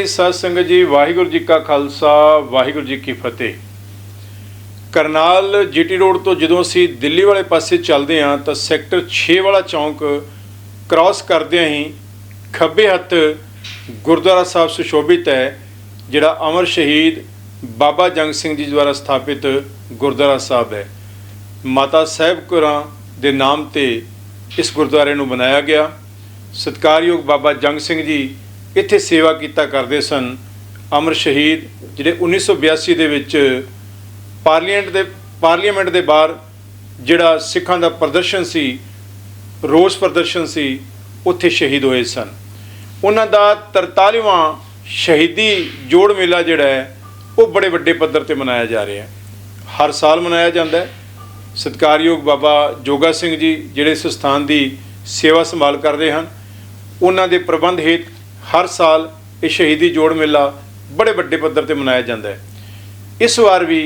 ਗੁਰੂ ਪਿਆਰੀ ਸੰਗਤ ਜੀ, ਵਾਹਿਗੁਰੂ ਜੀ ਕਾ ਖਾਲਸਾ, ਵਾਹਿਗੁਰੂ ਜੀ ਕੀ ਫਤਿਹ। ਕਰਨਾਲ ਜੀਟੀ ਰੋਡ ਤੋਂ ਜਦੋਂ ਅਸੀਂ ਦਿੱਲੀ ਵਾਲੇ ਪਾਸੇ ਚੱਲਦੇ ਹਾਂ, ਤਾਂ ਸੈਕਟਰ 6 ਵਾਲਾ ਚੌਂਕ ਕ੍ਰਾਸ ਕਰਦਿਆਂ ਹੀ ਖੱਬੇ ਹੱਥ ਗੁਰਦੁਆਰਾ ਸਾਹਿਬ ਸੁਸ਼ੋਭਿਤ ਹੈ, ਜਿਹੜਾ ਅਮਰ ਸ਼ਹੀਦ ਬਾਬਾ ਜੰਗ ਸਿੰਘ ਜੀ ਦੁਆਰਾ ਸਥਾਪਿਤ ਗੁਰਦੁਆਰਾ ਸਾਹਿਬ ਹੈ। ਮਾਤਾ ਸਾਹਿਬ ਕੁਰਾਂ ਦੇ ਨਾਮ ਤੇ ਇਸ ਗੁਰਦੁਆਰੇ ਨੂੰ ਬਣਾਇਆ ਗਿਆ। ਸਤਿਕਾਰਯੋਗ ਬਾਬਾ ਜੰਗ ਸਿੰਘ ਜੀ ਇੱਥੇ ਸੇਵਾ ਕੀਤਾ ਕਰਦੇ ਸਨ। ਅਮਰ ਸ਼ਹੀਦ, ਜਿਹੜੇ 1982 ਦੇ ਵਿੱਚ ਪਾਰਲੀਮੈਂਟ ਦੇ ਪਾਰਲੀਮੈਂਟ ਦੇ ਬਾਹਰ ਜਿਹੜਾ ਸਿੱਖਾਂ ਦਾ ਪ੍ਰਦਰਸ਼ਨ ਸੀ, ਰੋਸ ਪ੍ਰਦਰਸ਼ਨ ਸੀ, ਉੱਥੇ ਸ਼ਹੀਦ ਹੋਏ ਸਨ। ਉਹਨਾਂ ਦਾ 43ਵਾਂ ਸ਼ਹੀਦੀ ਜੋੜ ਮੇਲਾ ਜਿਹੜਾ ਹੈ, ਉਹ ਬੜੇ ਵੱਡੇ ਪੱਧਰ ਤੇ ਮਨਾਇਆ ਜਾ ਰਿਹਾ ਹੈ। ਹਰ ਸਾਲ ਮਨਾਇਆ ਜਾਂਦਾ ਹੈ। ਸਤਿਕਾਰਯੋਗ ਬਾਬਾ ਜੋਗਾ ਸਿੰਘ ਜੀ ਜਿਹੜੇ ਇਸ ਸਥਾਨ ਦੀ ਸੇਵਾ ਸੰਭਾਲ ਕਰਦੇ ਹਨ, ਉਹਨਾਂ ਦੇ ਪ੍ਰਬੰਧ ਹੇਠ ਹਰ ਸਾਲ ਇਹ ਸ਼ਹੀਦੀ ਜੋੜ ਮੇਲਾ ਬੜੇ ਵੱਡੇ ਪੱਧਰ ਤੇ ਮਨਾਇਆ ਜਾਂਦਾ ਹੈ। ਇਸ ਵਾਰ ਵੀ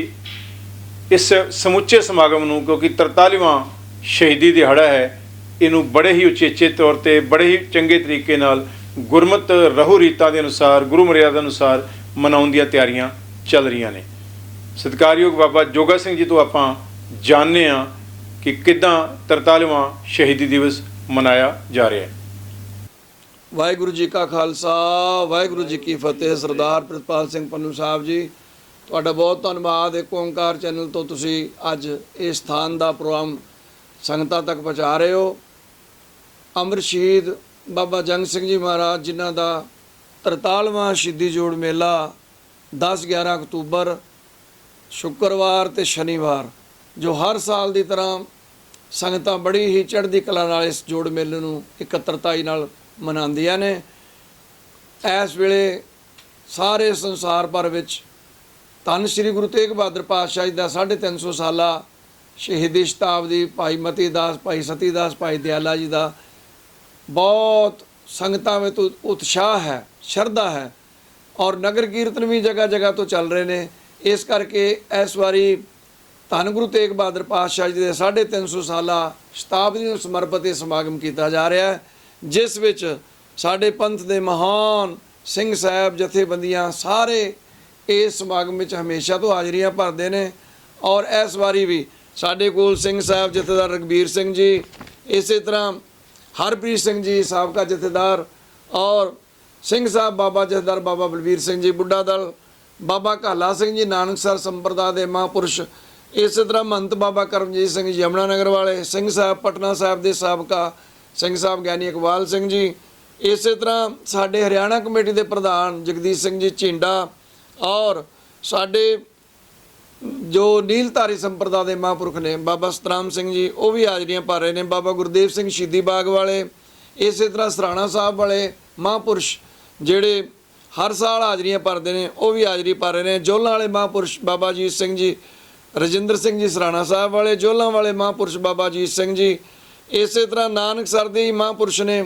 ਇਸ ਸਮੁੱਚੇ ਸਮਾਗਮ ਨੂੰ, ਕਿਉਂਕਿ 43ਵਾਂ ਸ਼ਹੀਦੀ ਦਿਹਾੜਾ ਹੈ, ਇਹਨੂੰ ਬੜੇ ਹੀ ਉਚੇਚੇ ਤੌਰ ਤੇ ਬੜੇ ਹੀ ਚੰਗੇ ਤਰੀਕੇ ਨਾਲ ਗੁਰਮਤ ਰਹੂ ਰੀਤਾਂ ਦੇ ਅਨੁਸਾਰ, ਗੁਰੂ ਮਰਿਆਦਾ ਅਨੁਸਾਰ ਮਨਾਉਣ ਦੀਆਂ ਤਿਆਰੀਆਂ ਚੱਲ ਰਹੀਆਂ ਨੇ। ਸਤਿਕਾਰਯੋਗ ਬਾਬਾ ਜੋਗਾ ਸਿੰਘ ਜੀ ਤੋਂ ਆਪਾਂ ਜਾਣਦੇ ਹਾਂ ਕਿ ਕਿੱਦਾਂ 43ਵਾਂ ਸ਼ਹੀਦੀ ਦਿਵਸ ਮਨਾਇਆ ਜਾ ਰਿਹਾ ਹੈ। ਵਾਹਿਗੁਰੂ ਜੀ ਕਾ ਖਾਲਸਾ, ਵਾਹਿਗੁਰੂ ਜੀ ਕੀ ਫਤਿਹ, ਸਰਦਾਰ ਪ੍ਰਿਤਪਾਲ ਸਿੰਘ ਪੰਨੂ ਸਾਹਿਬ ਜੀ। ਤੁਹਾਡਾ ਬਹੁਤ ਧੰਨਵਾਦ ਇੱਕ ਓੰਕਾਰ ਚੈਨਲ ਤੋਂ ਤੁਸੀਂ ਅੱਜ ਇਸ ਸਥਾਨ ਦਾ ਪ੍ਰੋਗਰਾਮ ਸੰਗਤਾਂ ਤੱਕ ਪਹੁੰਚਾ ਰਹੇ ਹੋ। ਅਮਰ ਸ਼ਹੀਦ ਬਾਬਾ ਜੰਗ ਸਿੰਘ ਜੀ ਮਹਾਰਾਜ, ਜਿਨ੍ਹਾਂ ਦਾ 43ਵਾਂ ਸ਼ਹੀਦੀ ਜੋੜ ਮੇਲਾ 10 11 ਅਕਤੂਬਰ, ਸ਼ੁੱਕਰਵਾਰ ਤੇ ਸ਼ਨੀਵਾਰ, ਜੋ ਹਰ ਸਾਲ ਦੀ ਤਰ੍ਹਾਂ ਸੰਗਤਾਂ ਬੜੀ ਹੀ ਚੜ੍ਹਦੀ ਕਲਾ ਨਾਲ ਇਸ ਜੋੜ ਮੇਲੇ ਨੂੰ ਇਕੱਤਰਤਾਈ ਨਾਲ ਮਨਾਉਂਦੀਆਂ ਨੇ। ਇਸ ਵੇਲੇ ਸਾਰੇ ਸੰਸਾਰ ਭਰ ਵਿੱਚ ਧੰਨ ਸ੍ਰੀ ਗੁਰੂ ਤੇਗ ਬਹਾਦਰ ਪਾਤਸ਼ਾਹ ਜੀ ਦਾ 350 ਸਾਲਾ ਸ਼ਹੀਦੀ ਸ਼ਤਾਬਦੀ ਭਾਈ ਮਤੀ ਦਾਸ, ਭਾਈ ਸਤੀ ਦਾਸ, ਭਾਈ ਦਿਆਲਾ ਜੀ ਦਾ ਬਹੁਤ ਸੰਗਤਾਂ ਵਿੱਚ ਉਤਸ਼ਾਹ ਹੈ, ਸ਼ਰਧਾ ਹੈ ਔਰ ਨਗਰ ਕੀਰਤਨ ਵੀ ਜਗ੍ਹਾ ਜਗ੍ਹਾ ਤੋਂ ਚੱਲ ਰਹੇ ਨੇ। ਇਸ ਕਰਕੇ ਇਸ ਵਾਰੀ ਧੰਨ ਗੁਰੂ ਤੇਗ ਬਹਾਦਰ ਪਾਤਸ਼ਾਹ ਜੀ ਦੇ 350 ਸਾਲਾ ਸ਼ਤਾਬਦੀ ਨੂੰ ਸਮਰਪਿਤ ਇਹ ਸਮਾਗਮ ਕੀਤਾ ਜਾ ਰਿਹਾ ਹੈ। ਜਿਸ ਵਿੱਚ ਸਾਡੇ ਪੰਥ ਦੇ ਮਹਾਨ ਸਿੰਘ ਸਾਹਿਬ ਜਥੇਬੰਦੀਆਂ ਸਾਰੇ ਇਸ ਸਮਾਗਮ ਵਿੱਚ ਹਮੇਸ਼ਾ ਤੋਂ ਹਾਜ਼ਰੀਆਂ ਭਰਦੇ ਨੇ ਔਰ ਇਸ ਵਾਰੀ ਵੀ ਸਾਡੇ ਕੋਲ ਸਿੰਘ ਸਾਹਿਬ ਜਥੇਦਾਰ ਰਗਬੀਰ ਸਿੰਘ ਜੀ, ਇਸੇ ਤਰ੍ਹਾਂ ਹਰਪ੍ਰੀਤ ਸਿੰਘ ਜੀ ਸਾਬਕਾ ਜਥੇਦਾਰ ਔਰ ਸਿੰਘ ਸਾਹਿਬ ਬਾਬਾ ਜਥੇਦਾਰ ਬਾਬਾ ਬਲਵੀਰ ਸਿੰਘ ਜੀ ਬੁੱਢਾ ਦਲ, ਬਾਬਾ ਕਾਲਾ ਸਿੰਘ ਜੀ ਨਾਨਕਸਰ ਸੰਪਰਦਾ ਦੇ ਮਹਾਂਪੁਰਸ਼, ਇਸੇ ਤਰ੍ਹਾਂ ਮਹੰਤ ਬਾਬਾ ਕਰਮਜੀਤ ਸਿੰਘ ਜੀ ਯਮੁਨਾ ਨਗਰ ਵਾਲੇ, ਸਿੰਘ ਸਾਹਿਬ ਪਟਨਾ ਸਾਹਿਬ ਦੇ ਸਾਬਕਾ ਸਿੰਘ ਸਾਹਿਬ ਗਿਆਨੀ ਇਕਬਾਲ ਸਿੰਘ ਜੀ, ਇਸੇ ਤਰ੍ਹਾਂ ਸਾਡੇ ਹਰਿਆਣਾ ਕਮੇਟੀ ਦੇ ਪ੍ਰਧਾਨ ਜਗਦੀਸ਼ ਸਿੰਘ ਜੀ ਝਿੰਡਾ ਔਰ ਸਾਡੇ ਜੋ ਨੀਲਧਾਰੀ ਸੰਪਰਦਾ ਦੇ ਮਹਾਂਪੁਰਖ ਨੇ ਬਾਬਾ ਸਤਰਾਮ ਸਿੰਘ ਜੀ, ਉਹ ਵੀ ਹਾਜ਼ਰੀਆਂ ਭਰ ਰਹੇ ਨੇ। ਬਾਬਾ ਗੁਰਦੇਵ ਸਿੰਘ ਸ਼ਹੀਦੀ ਬਾਗ ਵਾਲੇ, ਇਸੇ ਤਰ੍ਹਾਂ ਸਰਾਣਾ ਸਾਹਿਬ ਵਾਲੇ ਮਹਾਂਪੁਰਸ਼ ਜਿਹੜੇ ਹਰ ਸਾਲ ਹਾਜ਼ਰੀਆਂ ਭਰਦੇ ਨੇ, ਉਹ ਵੀ ਹਾਜ਼ਰੀ ਭਰ ਰਹੇ ਨੇ। ਜੋਲਾਂ ਵਾਲੇ ਮਹਾਂਪੁਰਸ਼ ਬਾਬਾ ਜੀਤ ਸਿੰਘ ਜੀ, ਰਜਿੰਦਰ ਸਿੰਘ ਜੀ ਸਰਾਣਾ ਸਾਹਿਬ ਵਾਲੇ, ਜੋਲਾਂ ਵਾਲੇ ਮਹਾਂਪੁਰਸ਼ ਬਾਬਾ ਜੀਤ ਸਿੰਘ ਜੀ ਇਸੇ ਤਰ੍ਹਾਂ ਨਾਨਕ ਸਰ ਦੇ ਮਹਾਂਪੁਰਸ਼ ਨੇ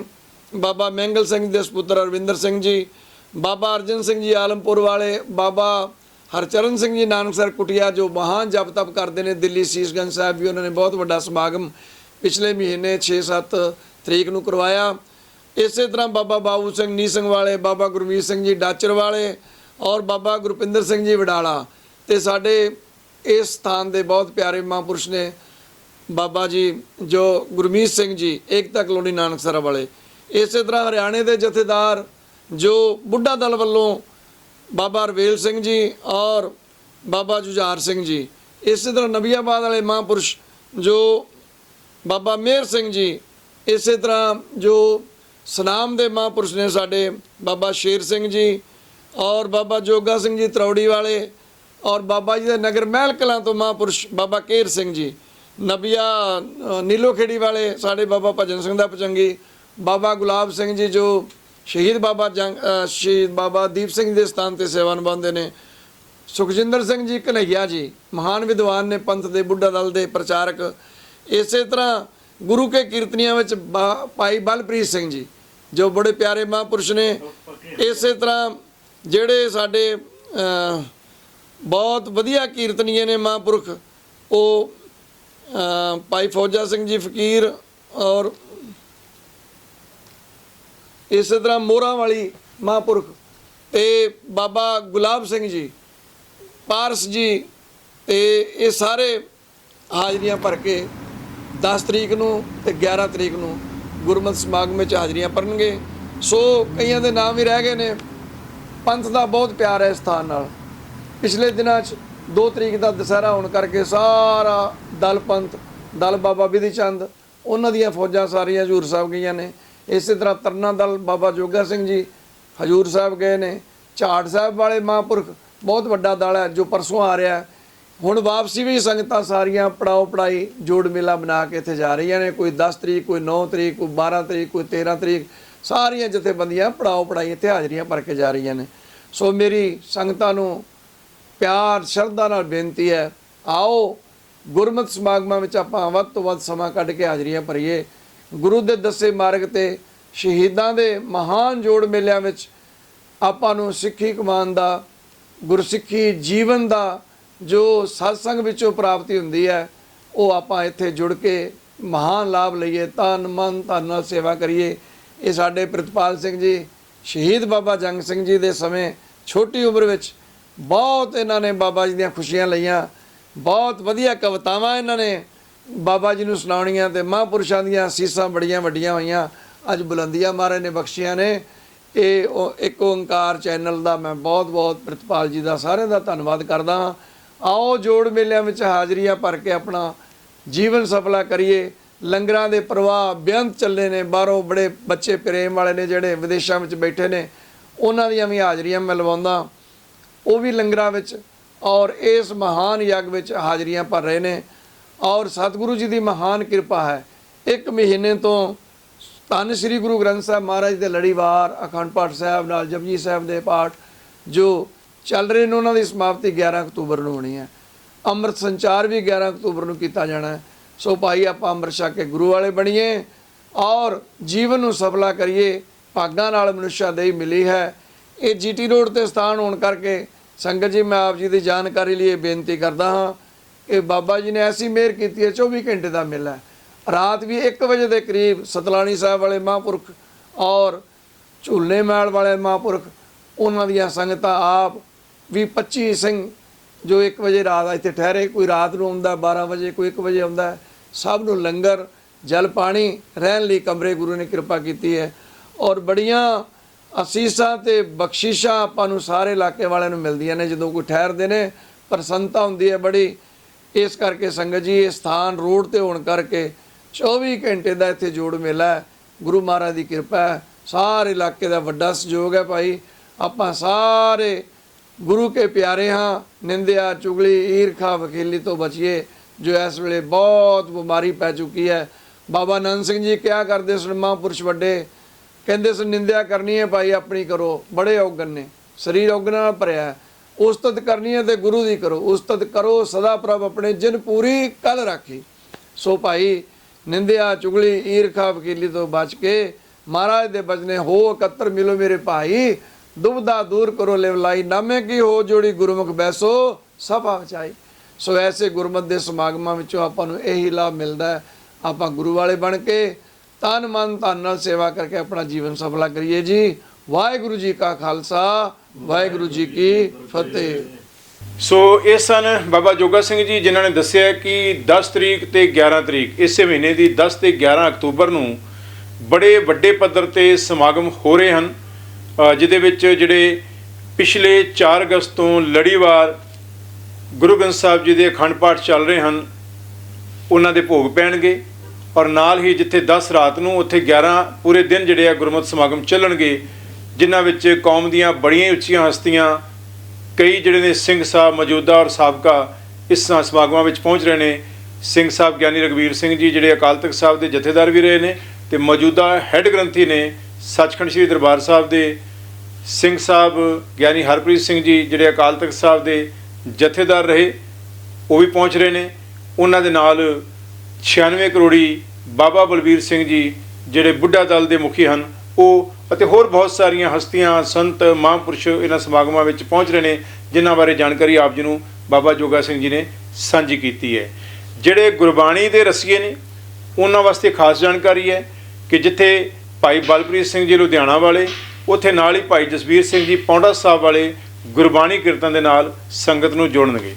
ਬਾਬਾ ਮਹਿੰਗਲ ਸਿੰਘ ਦੇ ਸੁਪੁੱਤਰ ਅਰਵਿੰਦਰ ਸਿੰਘ ਜੀ, ਬਾਬਾ ਅਰਜਨ ਸਿੰਘ ਜੀ ਆਲਮਪੁਰ ਵਾਲੇ, ਬਾਬਾ ਹਰਚਰਨ ਸਿੰਘ ਜੀ ਨਾਨਕਸਰ ਕੁਟਿਆ ਜੋ ਮਹਾਨ ਜਪ ਤਪ ਕਰਦੇ ਨੇ ਦਿੱਲੀ ਸੀਸਗੰਜ ਸਾਹਿਬ ਵੀ ਉਹਨਾਂ ਨੇ ਬਹੁਤ ਵੱਡਾ ਸਮਾਗਮ ਪਿਛਲੇ ਮਹੀਨੇ 6-7 ਤਰੀਕ ਨੂੰ ਕਰਵਾਇਆ। ਇਸੇ ਤਰ੍ਹਾਂ ਬਾਬਾ ਬਾਬੂ ਸਿੰਘ ਨੀ ਸਿੰਘ ਵਾਲੇ, ਬਾਬਾ ਗੁਰਮੀਤ ਸਿੰਘ ਜੀ ਡਾਚਰ ਵਾਲੇ ਔਰ ਬਾਬਾ ਗੁਰਪਿੰਦਰ ਸਿੰਘ ਜੀ ਵਡਾਲਾ। ਤੇ ਸਾਡੇ ਇਸ ਸਥਾਨ ਦੇ ਬਹੁਤ ਪਿਆਰੇ ਮਹਾਂਪੁਰਸ਼ ਨੇ ਬਾਬਾ ਜੀ, ਜੋ ਗੁਰਮੀਤ ਸਿੰਘ ਜੀ ਏਕਤਾ ਕਲੋਨੀ ਨਾਨਕਸਰ ਵਾਲੇ, ਇਸੇ ਤਰ੍ਹਾਂ ਹਰਿਆਣੇ ਦੇ ਜਥੇਦਾਰ, ਜੋ ਬੁੱਢਾ ਦਲ ਵੱਲੋਂ ਬਾਬਾ ਰਵੇਲ ਸਿੰਘ ਜੀ ਔਰ ਬਾਬਾ ਜੁਝਾਰ ਸਿੰਘ ਜੀ, ਇਸੇ ਤਰ੍ਹਾਂ ਨਬੀਆਬਾਦ ਵਾਲੇ ਮਹਾਂਪੁਰਸ਼, ਜੋ ਬਾਬਾ ਮੇਰ ਸਿੰਘ ਜੀ, ਇਸੇ ਤਰ੍ਹਾਂ ਜੋ ਸਨਾਮ ਦੇ ਮਹਾਂਪੁਰਸ਼ ਨੇ ਸਾਡੇ ਬਾਬਾ ਸ਼ੇਰ ਸਿੰਘ ਜੀ ਔਰ ਬਾਬਾ ਜੋਗਾ ਸਿੰਘ ਜੀ ਤਰੌੜੀ ਵਾਲੇ ਔਰ ਬਾਬਾ ਜੀ ਦੇ ਨਗਰ ਮਹਿਲ ਕਲਾਂ ਤੋਂ ਮਹਾਂਪੁਰਸ਼ ਬਾਬਾ ਕੇਰ ਸਿੰਘ ਜੀ ਨਬੀਆ ਅ, ਨੀਲੋ ਖੇੜੀ ਵਾਲੇ ਸਾਡੇ ਬਾਬਾ ਭਜਨ ਸਿੰਘ ਦਾ ਪਚੰਗੀ ਬਾਬਾ ਗੁਲਾਬ ਸਿੰਘ ਜੀ ਜੋ ਸ਼ਹੀਦ ਬਾਬਾ ਜੰਗ ਸ਼ਹੀਦ ਬਾਬਾ ਦੀਪ ਸਿੰਘ ਦੇ ਸਥਾਨ ਤੇ ਸੇਵਾ ਨਿਭਾਉਂਦੇ ਨੇ। ਸੁਖਜਿੰਦਰ ਸਿੰਘ ਜੀ ਕਨਈਆ ਜੀ ਮਹਾਨ ਵਿਦਵਾਨ ਨੇ ਪੰਥ ਦੇ ਬੁੱਢਾ ਦਲ ਦੇ ਪ੍ਰਚਾਰਕ। ਇਸੇ ਤਰ੍ਹਾਂ ਗੁਰੂ ਕੇ ਕੀਰਤਨੀਆਂ ਵਿੱਚ ਬਾ- ਭਾਈ ਬਲਪ੍ਰੀਤ ਸਿੰਘ ਜੀ ਜੋ ਬੜੇ ਪਿਆਰੇ ਮਹਾਂਪੁਰਸ਼ ਨੇ। ਇਸੇ ਤਰ੍ਹਾਂ ਜਿਹੜੇ ਸਾਡੇ ਬਹੁਤ ਵਧੀਆ ਕੀਰਤਨੀਏ ਨੇ ਮਹਾਂਪੁਰਖ ਉਹ ਭਾਈ ਫੌਜਾ ਸਿੰਘ ਜੀ ਫਕੀਰ ਔਰ ਇਸੇ ਤਰ੍ਹਾਂ ਮੋਹਰਾਂ ਵਾਲੀ ਮਹਾਂਪੁਰਖ ਤੇ ਬਾਬਾ ਗੁਲਾਬ ਸਿੰਘ ਜੀ, ਪਾਰਸ ਜੀ ਤੇ ਇਹ ਸਾਰੇ ਹਾਜ਼ਰੀਆਂ ਭਰ ਕੇ 10 ਤਰੀਕ ਨੂੰ ਤੇ 11 ਤਰੀਕ ਨੂੰ ਗੁਰਮਤਿ ਸਮਾਗਮ ਵਿੱਚ ਹਾਜ਼ਰੀਆਂ ਭਰਨਗੇ। ਸੋ ਕਈਆਂ ਦੇ ਨਾਮ ਵੀ ਰਹਿ ਗਏ ਨੇ। ਪੰਥ ਦਾ ਬਹੁਤ ਪਿਆਰ ਹੈ ਇਸ ਸਥਾਨ ਨਾਲ। ਪਿਛਲੇ ਦਿਨਾਂ 'ਚ 2 ਤਰੀਕ ਦਾ ਦੁਸਹਿਰਾ ਹੋਣ ਕਰਕੇ ਸਾਰਾ ਦਲ ਪੰਥ, ਦਲ ਬਾਬਾ ਵਿਧੀ ਚੰਦ, ਉਹਨਾਂ ਦੀਆਂ ਫੌਜਾਂ ਸਾਰੀਆਂ ਹਜੂਰ ਸਾਹਿਬ ਗਈਆਂ ਨੇ। ਇਸੇ ਤਰ੍ਹਾਂ ਤਰਨਾ ਦਲ ਬਾਬਾ ਜੋਗਾ ਸਿੰਘ ਜੀ ਹਜੂਰ ਸਾਹਿਬ ਗਏ ਨੇ। ਝਾੜ ਸਾਹਿਬ ਵਾਲੇ ਮਹਾਂਪੁਰਖ ਬਹੁਤ ਵੱਡਾ ਦਲ ਹੈ ਜੋ ਪਰਸੋਂ ਆ ਰਿਹਾ ਹੁਣ ਵਾਪਸੀ ਵੀ ਸੰਗਤਾਂ ਸਾਰੀਆਂ ਪੜਾਓ ਪੜਾਈ, ਜੋੜ ਮੇਲਾ ਬਣਾ ਕੇ ਇੱਥੇ ਜਾ ਰਹੀਆਂ ਨੇ। ਕੋਈ 10 ਤਰੀਕ, ਕੋਈ 9 ਤਰੀਕ, ਕੋਈ 12 ਤਰੀਕ, ਕੋਈ 13 ਤਰੀਕ, ਸਾਰੀਆਂ ਜਥੇਬੰਦੀਆਂ ਪੜਾਓ ਪੜਾਈ ਇੱਥੇ ਹਾਜ਼ਰੀਆਂ ਭਰ ਕੇ ਜਾ ਰਹੀਆਂ ਨੇ। ਸੋ ਮੇਰੀ ਸੰਗਤਾਂ ਨੂੰ ਪਿਆਰ, ਸ਼ਰਧਾ ਨਾਲ ਬੇਨਤੀ ਹੈ, ਆਓ ਗੁਰਮਤਿ ਸਮਾਗਮਾਂ ਵਿੱਚ ਆਪਾਂ ਵੱਧ ਤੋਂ ਵੱਧ ਸਮਾਂ ਕੱਢ ਕੇ ਹਾਜ਼ਰੀਆਂ ਭਰੀਏ। ਗੁਰੂ ਦੇ ਦੱਸੇ ਮਾਰਗ ਤੇ ਸ਼ਹੀਦਾਂ ਦੇ ਮਹਾਨ ਜੋੜ ਮੇਲਿਆਂ ਵਿੱਚ ਆਪਾਂ ਨੂੰ ਸਿੱਖੀ ਕਮਾਨ ਦਾ, ਗੁਰਸਿੱਖੀ ਜੀਵਨ ਦਾ ਜੋ ਸਤਸੰਗ ਵਿੱਚੋਂ ਪ੍ਰਾਪਤੀ ਹੁੰਦੀ ਹੈ, ਉਹ ਆਪਾਂ ਇੱਥੇ ਜੁੜ ਕੇ ਮਹਾਨ ਲਾਭ ਲਈਏ। ਤਨ ਮਨ, ਧਨ ਨਾਲ ਸੇਵਾ ਕਰੀਏ। ਇਹ ਸਾਡੇ ਪ੍ਰਿਤਪਾਲ ਸਿੰਘ ਜੀ, ਸ਼ਹੀਦ ਬਾਬਾ ਜੰਗ ਸਿੰਘ ਜੀ ਦੇ ਸਮੇਂ ਛੋਟੀ ਉਮਰ ਵਿੱਚ ਬਹੁਤ ਇਹਨਾਂ ਨੇ ਬਾਬਾ ਜੀ ਦੀਆਂ ਖੁਸ਼ੀਆਂ ਲਈਆਂ। ਬਹੁਤ ਵਧੀਆ ਕਵਿਤਾਵਾਂ ਇਹਨਾਂ ਨੇ ਬਾਬਾ ਜੀ ਨੂੰ ਸੁਣਾਉਣੀਆਂ ਤੇ ਮਹਾਂਪੁਰਸ਼ਾਂ ਦੀਆਂ ਸੀਸਾਂ ਬੜੀਆਂ ਵੱਡੀਆਂ ਹੋਈਆਂ। ਅੱਜ ਬੁਲੰਦੀਆਂ ਮਾਰੇ ਨੇ ਬਖਸ਼ੀਆਂ ਨੇ। ਇਹ ਉਹ ਇੱਕ ਓੰਕਾਰ ਚੈਨਲ ਦਾ ਮੈਂ ਬਹੁਤ-ਬਹੁਤ ਪ੍ਰਿਤਪਾਲ ਜੀ ਦਾ ਸਾਰਿਆਂ ਦਾ ਧੰਨਵਾਦ ਕਰਦਾ ਹਾਂ। ਆਓ ਜੋੜ ਮੇਲਿਆਂ ਵਿੱਚ ਹਾਜ਼ਰੀਆਂ ਭਰ ਕੇ ਆਪਣਾ ਜੀਵਨ ਸਫਲਾ ਕਰੀਏ। ਲੰਗਰਾਂ ਦੇ ਪ੍ਰਵਾਹ ਬੇਅੰਤ ਚੱਲੇ ਨੇ। ਬਾਹਰੋਂ ਬੜੇ ਬੱਚੇ ਪ੍ਰੇਮ ਵਾਲੇ ਨੇ ਜਿਹੜੇ ਵਿਦੇਸ਼ਾਂ ਵਿੱਚ ਬੈਠੇ ਨੇ। ਉਹਨਾਂ ਦੀਆਂ ਵੀ ਹਾਜ਼ਰੀਆਂ ਮੈਂ ਲਵਾਉਂਦਾ ਉਹ ਵੀ ਲੰਗਰਾਂ ਵਿੱਚ ਔਰ ਇਸ ਮਹਾਨ ਯੱਗ ਵਿੱਚ ਹਾਜ਼ਰੀਆਂ ਭਰ ਰਹੇ ਨੇ। ਔਰ ਸਤਿਗੁਰੂ ਜੀ ਦੀ ਮਹਾਨ ਕਿਰਪਾ ਹੈ। ਇੱਕ ਮਹੀਨੇ ਤੋਂ ਧੰਨ ਸ੍ਰੀ ਗੁਰੂ ਗ੍ਰੰਥ ਸਾਹਿਬ ਮਹਾਰਾਜ ਦੇ ਲੜੀਵਾਰ ਅਖੰਡ ਪਾਠ ਸਾਹਿਬ ਨਾਲ ਜਪਜੀ ਸਾਹਿਬ ਦੇ ਪਾਠ, ਜੋ ਚੱਲ ਰਹੇ ਨੇ, ਉਹਨਾਂ ਦੀ ਸਮਾਪਤੀ 11 ਅਕਤੂਬਰ ਨੂੰ ਹੋਣੀ ਹੈ। ਅੰਮ੍ਰਿਤ ਸੰਚਾਰ ਵੀ 11 ਅਕਤੂਬਰ ਨੂੰ ਕੀਤਾ ਜਾਣਾ ਹੈ। ਸੋ ਭਾਈ, ਆਪਾਂ ਅੰਮ੍ਰਿਤ ਛਕ ਕੇ ਗੁਰੂ ਵਾਲੇ ਬਣੀਏ ਔਰ ਜੀਵਨ ਨੂੰ ਸਫਲਾ ਕਰੀਏ। ਭਾਗਾਂ ਨਾਲ ਮਨੁੱਖਾ ਦੇਹੀ ਮਿਲੀ ਹੈ। ਇਹ ਜੀਟੀ ਰੋਡ ਤੇ ਸਥਾਨ ਹੋਣ ਕਰਕੇ ਸੰਗਤ ਜੀ, ਮੈਂ ਆਪ ਜੀ ਦੀ ਜਾਣਕਾਰੀ ਲਈ ਇਹ ਬੇਨਤੀ ਕਰਦਾ ਹਾਂ ਕਿ ਬਾਬਾ ਜੀ ਨੇ ਐਸੀ ਮਿਹਰ ਕੀਤੀ ਹੈ 24 ਘੰਟੇ ਦਾ ਮੇਲਾ ਰਾਤ ਵੀ 1 ਵਜੇ ਦੇ ਕਰੀਬ ਸਤਲਾਣੀ ਸਾਹਿਬ ਵਾਲੇ ਮਹਾਂਪੁਰਖ ਔਰ ਝੂਲੇ ਮੈਲ ਵਾਲੇ ਮਹਾਂਪੁਰਖ, ਉਹਨਾਂ ਦੀਆਂ ਸੰਗਤਾਂ ਆਪ ਵੀ 25 ਸਿੰਘ ਜੋ 1 ਵਜੇ ਰਾਤ ਇੱਥੇ ਠਹਿਰੇ, ਕੋਈ ਰਾਤ ਨੂੰ ਆਉਂਦਾ 12 ਵਜੇ, ਕੋਈ 1 ਵਜੇ ਆਉਂਦਾ, ਸਭ ਨੂੰ ਲੰਗਰ, ਜਲ ਪਾਣੀ, ਰਹਿਣ ਲਈ ਕਮਰੇ ਗੁਰੂ ਨੇ ਕਿਰਪਾ ਕੀਤੀ ਹੈ। ਔਰ ਬੜੀਆਂ ਅਸੀਸਾਂ ਤੇ ਬਖਸ਼ਿਸ਼ਾਂ ਆਪਾਂ ਨੂੰ ਸਾਰੇ ਇਲਾਕੇ ਵਾਲਿਆਂ ਨੂੰ ਮਿਲਦੀਆਂ ਨੇ, ਜਦੋਂ ਕੋਈ ਠਹਿਰਦੇ ਨੇ, ਪ੍ਰਸੰਨਤਾ ਹੁੰਦੀ ਹੈ ਬੜੀ। ਇਸ ਕਰਕੇ ਸੰਗਤ ਜੀ, ਇਹ ਸਥਾਨ ਰੋਡ ਤੇ ਹੋਣ ਕਰਕੇ 24 ਘੰਟੇ ਦਾ ਇੱਥੇ ਜੋੜ ਮੇਲਾ ਹੈ। ਗੁਰੂ ਮਹਾਰਾਜ ਦੀ ਕਿਰਪਾ ਹੈ। ਸਾਰੇ ਇਲਾਕੇ ਦਾ ਵੱਡਾ ਸਹਿਯੋਗ ਹੈ ਭਾਈ। ਆਪਾਂ ਸਾਰੇ ਗੁਰੂ ਕੇ ਪਿਆਰੇ ਹਾਂ। ਨਿੰਦਿਆ, ਚੁਗਲੀ, ਈਰਖਾ ਵਕੀਲੀ ਤੋਂ ਬਚੀਏ, ਜੋ ਇਸ ਵੇਲੇ ਬਹੁਤ ਬਿਮਾਰੀ ਪੈ ਚੁੱਕੀ ਹੈ। ਬਾਬਾ ਆਨੰਦ ਸਿੰਘ ਜੀ ਕਿਹਾ ਕਰਦੇ ਸਨ ਮਹਾਂਪੁਰਸ਼ ਵੱਡੇ? ਕਹਿੰਦੇ ਸੀ ਨਿੰਦਿਆ ਕਰਨੀ ਹੈ ਭਾਈ, ਆਪਣੀ ਕਰੋ। ਬੜੇ ਔਗਣ ਨੇ। ਸਰੀਰ ਔਗਣਾਂ ਨਾਲ ਭਰਿਆ ਹੈ। ਉਸਤਤ ਕਰਨੀ ਹੈ ਤੇ ਗੁਰੂ ਦੀ ਕਰੋ। ਉਸਤਤ ਕਰੋ, ਸਦਾ ਪ੍ਰਭ ਆਪਣੇ ਜਿਨ ਪੂਰੀ ਕਲ ਰਾਖੀ। ਸੋ ਭਾਈ, ਨਿੰਦਿਆ, ਚੁਗਲੀ, ਈਰਖਾ, ਵਕੀਲੀ ਤੋਂ ਬਚ ਕੇ ਮਹਾਰਾਜ ਦੇ ਬਚਨੇ ਹੋ ਇਕੱਤਰ ਮਿਲੋ ਮੇਰੇ ਭਾਈ। ਦੁਬਦਾ ਦੂਰ ਕਰੋ ਲਿਵਲਾਈ ਨਾਮੇ ਕੀ ਹੋ ਜੋੜੀ ਗੁਰਮੁਖ ਬੈਸੋ? ਸਭਾ ਵਚਾਈ ਸੋ ਐਸੇ ਗੁਰਮਤ ਦੇ ਸਮਾਗਮਾਂ ਵਿੱਚੋਂ ਆਪਾਂ ਨੂੰ ਇਹੀ ਲਾਭ ਮਿਲਦਾ ਹੈ। ਆਪਾਂ ਗੁਰੂ ਵਾਲੇ ਬਣ ਕੇ ਤਨ ਮਨ ਧਨ ਨਾਲ ਸੇਵਾ ਕਰਕੇ ਆਪਣਾ ਜੀਵਨ ਸਫਲਾ ਕਰੀਏ ਜੀ। ਵਾਹਿਗੁਰੂ ਜੀ ਕਾ ਖਾਲਸਾ ਵਾਹਿਗੁਰੂ ਜੀ ਕੀ ਫਤਿਹ। ਸੋ ਇਹ ਸਨ ਬਾਬਾ ਜੋਗਾ ਸਿੰਘ ਜੀ ਜਿਨ੍ਹਾਂ ਨੇ ਦੱਸਿਆ ਕਿ 10 ਤਰੀਕ ਤੇ 11 ਤਰੀਕ ਇਸੇ ਮਹੀਨੇ ਦੀ 10 ਤੇ 11 ਅਕਤੂਬਰ ਨੂੰ ਬੜੇ ਵੱਡੇ ਪੱਧਰ ਤੇ ਸਮਾਗਮ ਹੋ ਰਹੇ ਹਨ ਅ, ਜਿਹਦੇ ਵਿੱਚ ਜਿਹੜੇ ਪਿਛਲੇ 4 ਅਗਸਤ ਤੋਂ ਲੜੀਵਾਰ ਗੁਰੂ ਗ੍ਰੰਥ ਸਾਹਿਬ ਜੀ ਦੇ ਅਖੰਡ ਪਾਠ ਚੱਲ ਰਹੇ ਹਨ ਉਹਨਾਂ ਦੇ ਭੋਗ ਪੈਣਗੇ। ਔਰ ਨਾਲ ਹੀ ਜਿੱਥੇ 10 ਰਾਤ ਨੂੰ ਉੱਥੇ 11 ਪੂਰੇ ਦਿਨ ਜਿਹੜੇ ਆ ਗੁਰਮਤਿ ਸਮਾਗਮ ਚੱਲਣਗੇ, ਜਿਨ੍ਹਾਂ ਵਿੱਚ ਕੌਮ ਦੀਆਂ ਬੜੀਆਂ ਉੱਚੀਆਂ ਹਸਤੀਆਂ, ਕਈ ਜਿਹੜੇ ਨੇ ਸਿੰਘ ਸਾਹਿਬ ਮੌਜੂਦਾ ਔਰ ਸਾਬਕਾ ਇਸ ਸਮਾਗਮਾਂ ਵਿੱਚ ਪਹੁੰਚ ਰਹੇ ਨੇ। ਸਿੰਘ ਸਾਹਿਬ ਗਿਆਨੀ ਰਗਵੀਰ ਸਿੰਘ ਜੀ ਜਿਹੜੇ ਅਕਾਲ ਤਖਤ ਸਾਹਿਬ ਦੇ ਜਥੇਦਾਰ ਵੀ ਰਹੇ ਨੇ ਤੇ ਮੌਜੂਦਾ ਹੈੱਡ ਗ੍ਰੰਥੀ ਨੇ ਸੱਚਖੰਡ ਸ੍ਰੀ ਦਰਬਾਰ ਸਾਹਿਬ ਦੇ। ਸਿੰਘ ਸਾਹਿਬ ਗਿਆਨੀ ਹਰਪ੍ਰੀਤ ਸਿੰਘ ਜੀ ਜਿਹੜੇ ਅਕਾਲ ਤਖਤ ਸਾਹਿਬ ਦੇ ਜਥੇਦਾਰ ਰਹੇ, ਉਹ ਵੀ ਪਹੁੰਚ ਰਹੇ ਨੇ। ਉਹਨਾਂ ਦੇ ਨਾਲ 96 ਕਰੋੜੀ ਬਾਬਾ ਬਲਬੀਰ ਸਿੰਘ ਜੀ ਜਿਹੜੇ ਬੁੱਢਾ ਦਲ ਦੇ ਮੁਖੀ ਹਨ, ਉਹ ਅਤੇ ਹੋਰ ਬਹੁਤ ਸਾਰੀਆਂ ਹਸਤੀਆਂ, ਸੰਤ, ਮਹਾਂਪੁਰਸ਼ ਇਹਨਾਂ ਸਮਾਗਮਾਂ ਵਿੱਚ ਪਹੁੰਚ ਰਹੇ ਨੇ, ਜਿਨ੍ਹਾਂ ਬਾਰੇ ਜਾਣਕਾਰੀ ਆਪ ਜੀ ਨੂੰ ਬਾਬਾ ਜੋਗਾ ਸਿੰਘ ਜੀ ਨੇ ਸਾਂਝੀ ਕੀਤੀ ਹੈ। ਜਿਹੜੇ ਗੁਰਬਾਣੀ ਦੇ ਰਸੀਏ ਨੇ, ਉਹਨਾਂ ਵਾਸਤੇ ਖਾਸ ਜਾਣਕਾਰੀ ਹੈ ਕਿ ਜਿੱਥੇ ਭਾਈ ਬਲਪ੍ਰੀਤ ਸਿੰਘ ਜੀ ਲੁਧਿਆਣਾ ਵਾਲੇ, ਉੱਥੇ ਨਾਲ ਹੀ ਭਾਈ ਜਸਵੀਰ ਸਿੰਘ ਜੀ ਪੌਂਡਾ ਸਾਹਿਬ ਵਾਲੇ ਗੁਰਬਾਣੀ ਕੀਰਤਨ ਦੇ ਨਾਲ ਸੰਗਤ ਨੂੰ ਜੋੜਨਗੇ।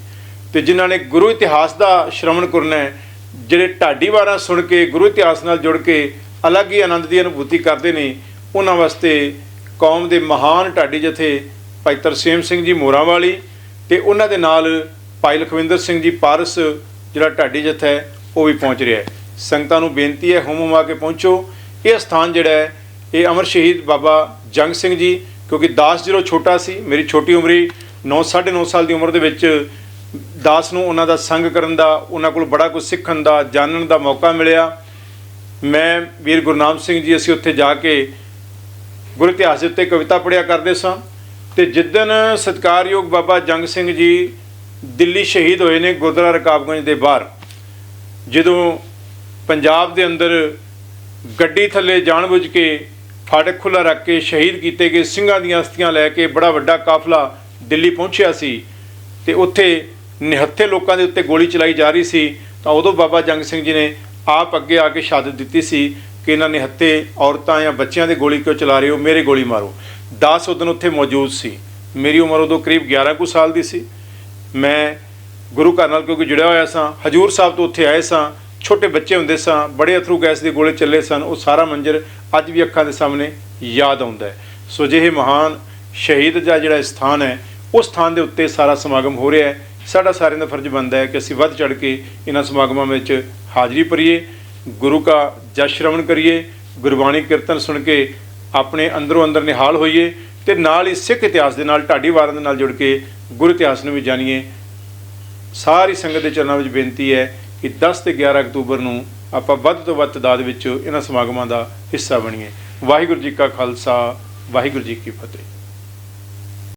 ਤੇ ਜਿਨ੍ਹਾਂ ਨੇ ਗੁਰੂ ਇਤਿਹਾਸ ਦਾ ਸ਼ਰਵਣ ਕਰਨਾ ਹੈ ਜਿਹੜੇ ਢਾਡੀ ਵਾਰਾਂ ਸੁਣ ਕੇ, ਗੁਰੂ ਇਤਿਹਾਸ ਨਾਲ ਜੁੜ ਕੇ ਅਲੱਗ ਹੀ ਆਨੰਦ ਦੀ ਅਨੁਭੂਤੀ ਕਰਦੇ ਨੇ, ਉਹਨਾਂ ਵਾਸਤੇ ਕੌਮ ਦੇ ਮਹਾਨ ਢਾਡੀ ਜਥੇ ਭਾਈ ਤਰਸੇਮ ਸਿੰਘ ਜੀ ਮੋਰਾਂ ਵਾਲੀ ਤੇ ਉਹਨਾਂ ਦੇ ਨਾਲ ਭਾਈ ਲਖਵਿੰਦਰ ਸਿੰਘ ਜੀ ਪਾਰਸ, ਜਿਹੜਾ ਢਾਡੀ ਜਥਾ ਹੈ, ਉਹ ਵੀ ਪਹੁੰਚ ਰਿਹਾ ਹੈ। ਸੰਗਤਾਂ ਨੂੰ ਬੇਨਤੀ ਹੈ, ਹੁਮ ਆ ਕੇ ਪਹੁੰਚੋ। ਇਹ ਸਥਾਨ ਜਿਹੜਾ ਹੈ, ਇਹ ਅਮਰ ਸ਼ਹੀਦ ਬਾਬਾ ਜੰਗ ਸਿੰਘ ਜੀ, ਕਿਉਂਕਿ ਦਾਸ ਜਦੋਂ ਛੋਟਾ ਸੀ, ਮੇਰੀ ਛੋਟੀ ਉਮਰੀ 9 9.5 ਸਾਲ ਦੀ ਉਮਰ ਦੇ ਵਿੱਚ ਦਾਸ ਨੂੰ ਉਹਨਾਂ ਦਾ ਸੰਗ ਕਰਨ ਦਾ, ਉਹਨਾਂ ਕੋਲ ਬੜਾ ਕੁਝ ਸਿੱਖਣ ਦਾ, ਜਾਣਨ ਦਾ ਮੌਕਾ ਮਿਲਿਆ। ਮੈਂ ਵੀਰ ਗੁਰਨਾਮ ਸਿੰਘ ਜੀ, ਅਸੀਂ ਉੱਥੇ ਜਾ ਕੇ ਗੁਰੂ ਇਤਿਹਾਸ ਦੇ ਉੱਤੇ ਕਵਿਤਾ ਪੜ੍ਹਿਆ ਕਰਦੇ ਸਾਂ ਤੇ ਜਿੱਦਨ ਸਤਿਕਾਰਯੋਗ ਬਾਬਾ ਜੰਗ ਸਿੰਘ ਜੀ ਦਿੱਲੀ ਸ਼ਹੀਦ ਹੋਏ ਨੇ ਗੁਰਦੁਆਰਾ ਰਕਾਬਗੰਜ ਦੇ ਬਾਹਰ, ਜਦੋਂ ਪੰਜਾਬ ਦੇ ਅੰਦਰ ਗੱਡੀ ਥੱਲੇ ਜਾਣਬੁੱਝ ਕੇ ਫਾਟਕ ਖੁੱਲਾ ਰੱਖ ਕੇ ਸ਼ਹੀਦ ਕੀਤੇ ਗਏ ਸਿੰਘਾਂ ਦੀਆਂ ਅਸਥੀਆਂ ਲੈ ਕੇ ਬੜਾ ਵੱਡਾ ਕਾਫਲਾ ਦਿੱਲੀ ਪਹੁੰਚਿਆ ਸੀ ਤੇ ਉੱਥੇ ਨਿਹੱਥੇ ਲੋਕਾਂ ਦੇ ਉੱਤੇ ਗੋਲੀ ਚਲਾਈ ਜਾ ਰਹੀ ਸੀ, ਤਾਂ ਉਦੋਂ ਬਾਬਾ ਜੰਗ ਸਿੰਘ ਜੀ ਨੇ ਆਪ ਅੱਗੇ ਆ ਕੇ ਸ਼ਹਾਦਤ ਦਿੱਤੀ ਸੀ ਕਿ ਇਹਨਾਂ ਨਿਹੱਥੇ ਔਰਤਾਂ ਜਾਂ ਬੱਚਿਆਂ ਦੇ ਗੋਲੀ ਕਿਉਂ ਚਲਾ ਰਹੇ ਹੋ, ਮੇਰੇ ਗੋਲੀ ਮਾਰੋ। 10 ਉਦੋਂ ਉੱਥੇ ਮੌਜੂਦ ਸੀ। ਮੇਰੀ ਉਮਰ ਉਦੋਂ ਕਰੀਬ 11 ਕੁ ਸਾਲ ਦੀ ਸੀ। ਮੈਂ ਗੁਰੂ ਘਰ ਨਾਲ ਕਿਉਂਕਿ ਜੁੜਿਆ ਹੋਇਆ ਸਾਂ, ਹਜੂਰ ਸਾਹਿਬ ਤੋਂ ਉੱਥੇ ਆਏ ਸਾਂ, ਛੋਟੇ ਬੱਚੇ ਹੁੰਦੇ ਸਾਂ, ਬੜੇ ਅਥਰੂ ਗੈਸ ਦੇ ਗੋਲੇ ਚੱਲੇ ਸਨ, ਉਹ ਸਾਰਾ ਮੰਜ਼ਰ ਅੱਜ ਵੀ ਅੱਖਾਂ ਦੇ ਸਾਹਮਣੇ ਯਾਦ ਆਉਂਦਾ ਹੈ। ਸੋ ਜਿਹੇ ਮਹਾਨ ਸ਼ਹੀਦ ਦਾ ਜਿਹੜਾ ਸਥਾਨ ਹੈ, ਉਸ ਸਥਾਨ ਦੇ ਉੱਤੇ ਸਾਰਾ ਸਮਾਗਮ ਹੋ ਰਿਹਾ ਹੈ। ਸਾਡਾ ਸਾਰਿਆਂ ਦਾ ਫਰਜ਼ ਬਣਦਾ ਹੈ ਕਿ ਅਸੀਂ ਵੱਧ ਚੜ ਕੇ ਇਹਨਾਂ ਸਮਾਗਮਾਂ ਵਿੱਚ ਹਾਜ਼ਰੀ ਭਰੀਏ, ਗੁਰੂ ਕਾ ਜਸ ਸ਼ਰਵਣ ਕਰੀਏ, ਗੁਰਬਾਣੀ ਕੀਰਤਨ ਸੁਣ ਕੇ ਆਪਣੇ ਅੰਦਰੋਂ ਅੰਦਰ ਨਿਹਾਲ ਹੋਈਏ ਤੇ ਨਾਲ ਹੀ ਸਿੱਖ ਇਤਿਹਾਸ ਦੇ ਨਾਲ, ਢਾਡੀ ਵਾਰਾਂ ਦੇ ਨਾਲ ਜੁੜ ਕੇ ਗੁਰੂ ਇਤਿਹਾਸ ਨੂੰ ਵੀ ਜਾਣੀਏ। ਸਾਰੀ ਸੰਗਤ ਦੇ ਚਰਨਾਂ ਵਿੱਚ ਬੇਨਤੀ ਹੈ ਕਿ 10 ਤੇ 11 ਅਕਤੂਬਰ ਨੂੰ ਆਪਾਂ ਵੱਧ ਤੋਂ ਵੱਧ ਤਾਦਾਦ ਵਿੱਚ ਇਹਨਾਂ ਸਮਾਗਮਾਂ ਦਾ ਹਿੱਸਾ ਬਣੀਏ। ਵਾਹਿਗੁਰੂ ਜੀ ਕਾ ਖਾਲਸਾ, ਵਾਹਿਗੁਰੂ ਜੀ ਕੀ ਫਤਿਹ।